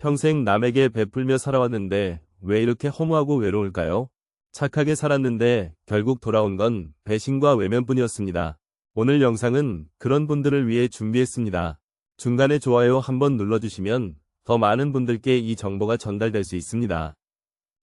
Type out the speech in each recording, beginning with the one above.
평생 남에게 베풀며 살아왔는데 왜 이렇게 허무하고 외로울까요? 착하게 살았는데 결국 돌아온 건 배신과 외면뿐이었습니다. 오늘 영상은 그런 분들을 위해 준비했습니다. 중간에 좋아요 한번 눌러주시면 더 많은 분들께 이 정보가 전달될 수 있습니다.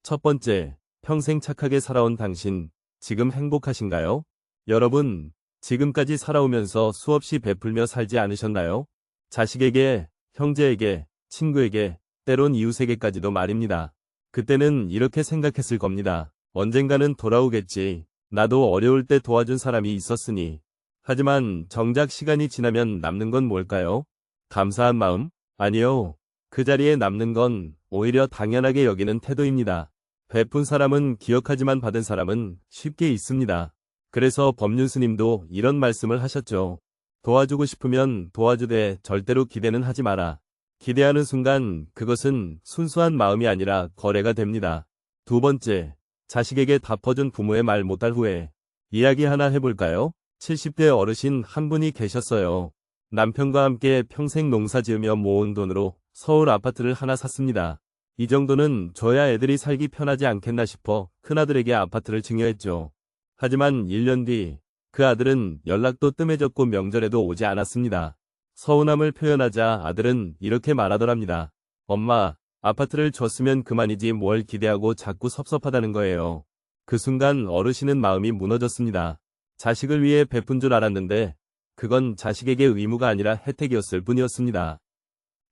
첫 번째, 평생 착하게 살아온 당신, 지금 행복하신가요? 여러분, 지금까지 살아오면서 수없이 베풀며 살지 않으셨나요? 자식에게, 형제에게, 친구에게, 때론 이웃에게까지도 말입니다. 그때는 이렇게 생각했을 겁니다. 언젠가는 돌아오겠지. 나도 어려울 때 도와준 사람이 있었으니. 하지만 정작 시간이 지나면 남는 건 뭘까요? 감사한 마음? 아니요. 그 자리에 남는 건 오히려 당연하게 여기는 태도입니다. 베푼 사람은 기억하지만 받은 사람은 쉽게 있습니다. 그래서 법륜 스님도 이런 말씀을 하셨죠. 도와주고 싶으면 도와주되 절대로 기대는 하지 마라. 기대하는 순간 그것은 순수한 마음이 아니라 거래가 됩니다. 두 번째, 자식에게 다 퍼준 부모의 말 못할 후에 이야기 하나 해볼까요? 70대 어르신 한 분이 계셨어요. 남편과 함께 평생 농사 지으며 모은 돈으로 서울 아파트를 하나 샀습니다. 이 정도는 줘야 애들이 살기 편하지 않겠나 싶어 큰아들에게 아파트를 증여했죠. 하지만 1년 뒤 그 아들은 연락도 뜸해졌고 명절에도 오지 않았습니다. 서운함을 표현하자 아들은 이렇게 말하더랍니다. 엄마, 아파트를 줬으면 그만이지 뭘 기대하고 자꾸 섭섭하다는 거예요. 그 순간 어르신은 마음이 무너졌습니다. 자식을 위해 베푼 줄 알았는데 그건 자식에게 의무가 아니라 혜택이었을 뿐이었습니다.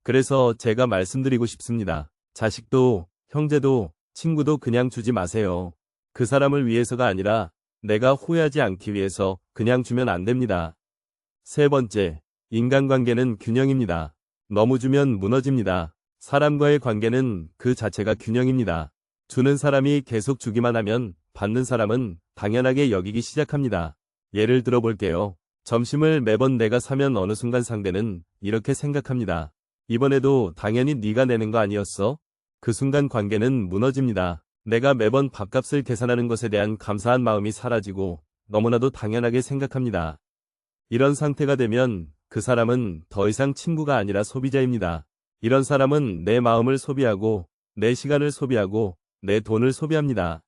그래서 제가 말씀드리고 싶습니다. 자식도, 형제도, 친구도 그냥 주지 마세요. 그 사람을 위해서가 아니라 내가 후회하지 않기 위해서 그냥 주면 안 됩니다. 세 번째, 인간관계는 균형입니다. 너무 주면 무너집니다. 사람과의 관계는 그 자체가 균형입니다. 주는 사람이 계속 주기만 하면 받는 사람은 당연하게 여기기 시작합니다. 예를 들어 볼게요. 점심을 매번 내가 사면 어느 순간 상대는 이렇게 생각합니다. 이번에도 당연히 네가 내는 거 아니었어? 그 순간 관계는 무너집니다. 내가 매번 밥값을 계산하는 것에 대한 감사한 마음이 사라지고 너무나도 당연하게 생각합니다. 이런 상태가 되면 그 사람은 더 이상 친구가 아니라 소비자입니다. 이런 사람은 내 마음을 소비하고 내 시간을 소비하고 내 돈을 소비합니다.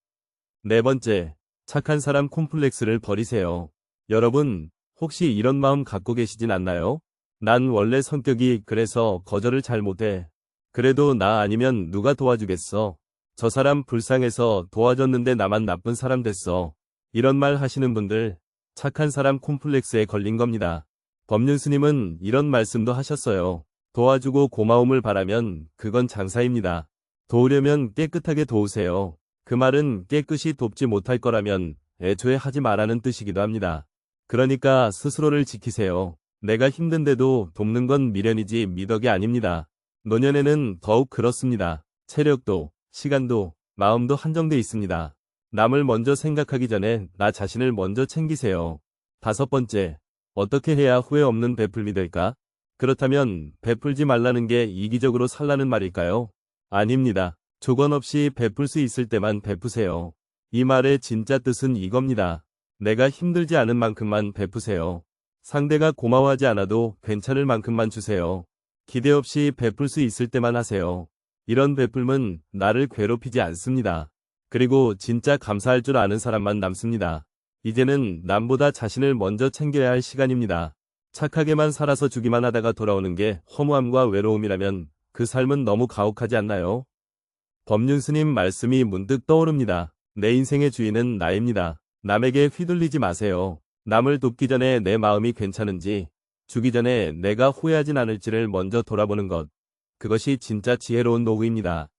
네 번째, 착한 사람 콤플렉스를 버리세요. 여러분, 혹시 이런 마음 갖고 계시진 않나요? 난 원래 성격이 그래서 거절을 잘 못해. 그래도 나 아니면 누가 도와주겠어. 저 사람 불쌍해서 도와줬는데 나만 나쁜 사람 됐어. 이런 말 하시는 분들, 착한 사람 콤플렉스에 걸린 겁니다. 법륜 스님은 이런 말씀도 하셨어요. 도와주고 고마움을 바라면 그건 장사입니다. 도우려면 깨끗하게 도우세요. 그 말은 깨끗이 돕지 못할 거라면 애초에 하지 말라는 뜻이기도 합니다. 그러니까 스스로를 지키세요. 내가 힘든데도 돕는 건 미련이지 미덕이 아닙니다. 노년에는 더욱 그렇습니다. 체력도, 시간도, 마음도 한정돼 있습니다. 남을 먼저 생각하기 전에 나 자신을 먼저 챙기세요. 다섯 번째, 어떻게 해야 후회 없는 베풀미 될까? 그렇다면 베풀지 말라는 게 이기적으로 살라는 말일까요? 아닙니다. 조건 없이 베풀 수 있을 때만 베푸세요. 이 말의 진짜 뜻은 이겁니다. 내가 힘들지 않은 만큼만 베푸세요. 상대가 고마워하지 않아도 괜찮을 만큼만 주세요. 기대 없이 베풀 수 있을 때만 하세요. 이런 베풀면 나를 괴롭히지 않습니다. 그리고 진짜 감사할 줄 아는 사람만 남습니다. 이제는 남보다 자신을 먼저 챙겨야 할 시간입니다. 착하게만 살아서 주기만 하다가 돌아오는 게 허무함과 외로움이라면 그 삶은 너무 가혹하지 않나요? 법륜 스님 말씀이 문득 떠오릅니다. 내 인생의 주인은 나입니다. 남에게 휘둘리지 마세요. 남을 돕기 전에 내 마음이 괜찮은지, 주기 전에 내가 후회하진 않을지를 먼저 돌아보는 것. 그것이 진짜 지혜로운 노후입니다.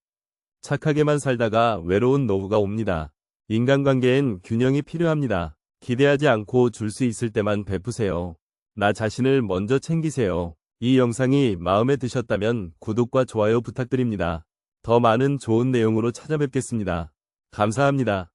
착하게만 살다가 외로운 노후가 옵니다. 인간관계엔 균형이 필요합니다. 기대하지 않고 줄 수 있을 때만 베푸세요. 나 자신을 먼저 챙기세요. 이 영상이 마음에 드셨다면 구독과 좋아요 부탁드립니다. 더 많은 좋은 내용으로 찾아뵙겠습니다. 감사합니다.